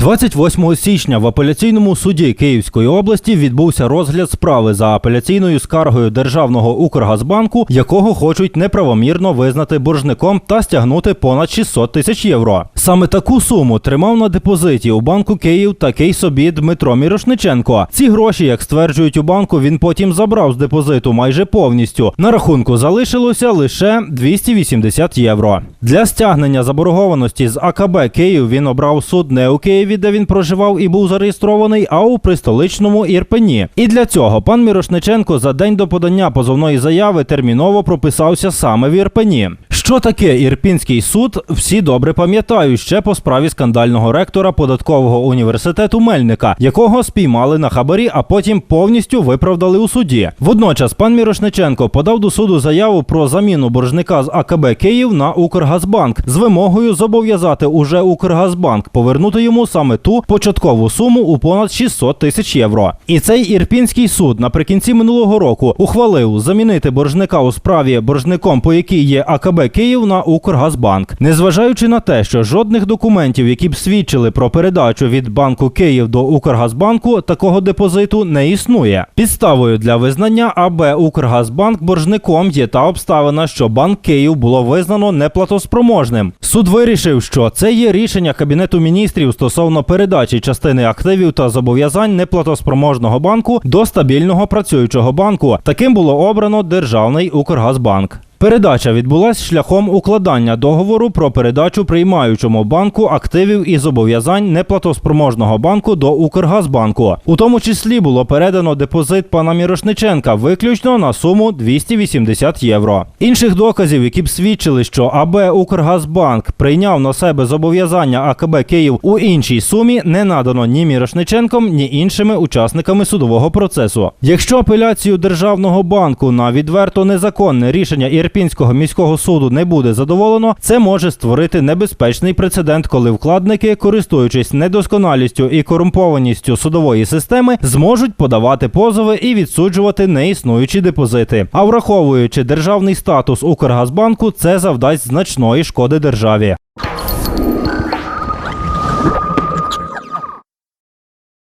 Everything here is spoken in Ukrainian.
28 січня в апеляційному суді Київської області відбувся розгляд справи за апеляційною скаргою Державного Укргазбанку, якого хочуть неправомірно визнати боржником та стягнути понад 600 тисяч євро. Саме таку суму тримав на депозиті у банку Київ такий собі Дмитро Мірошниченко. Ці гроші, як стверджують у банку, він потім забрав з депозиту майже повністю. На рахунку залишилося лише 280 євро. Для стягнення заборгованості з АКБ Київ він обрав суд не у Києві, де він проживав і був зареєстрований, а у пристоличному Ірпені. І для цього пан Мірошниченко за день до подання позовної заяви терміново прописався саме в Ірпені. Що таке Ірпінський суд? Всі добре пам'ятають ще по справі скандального ректора податкового університету Мельника, якого спіймали на хабарі, а потім повністю виправдали у суді. Водночас пан Мірошниченко подав до суду заяву про заміну боржника з АКБ Київ на Укргазбанк з вимогою зобов'язати уже Укргазбанк повернути йому саме ту початкову суму у понад 600 тисяч євро. І цей ірпінський суд наприкінці минулого року ухвалив замінити боржника у справі боржником, по якій є АКБ Київ на Укргазбанк, незважаючи на те, що жодних документів, які б свідчили про передачу від банку Київ до Укргазбанку, такого депозиту не існує. Підставою для визнання АБ Укргазбанк боржником є та обставина, що банк Київ було визнано неплатоспроможним. Суд вирішив, що це є рішення кабінету міністрів стосовно передачі частини активів та зобов'язань неплатоспроможного банку до стабільного працюючого банку. Таким було обрано державний Укргазбанк. Передача відбулась шляхом укладання договору про передачу приймаючому банку активів і зобов'язань неплатоспроможного банку до Укргазбанку. У тому числі було передано депозит пана Мірошниченка виключно на суму 280 євро. Інших доказів, які б свідчили, що АБ Укргазбанк прийняв на себе зобов'язання АКБ Київ у іншій сумі, не надано ні Мірошниченком, ні іншими учасниками судового процесу. Якщо апеляцію державного банку на відверто незаконне рішення Ірпінського міського суду не буде задоволено, це може створити небезпечний прецедент, коли вкладники, користуючись недосконалістю і корумпованістю судової системи, зможуть подавати позови і відсуджувати неіснуючі депозити. А враховуючи державний статус Укргазбанку, це завдасть значної шкоди державі.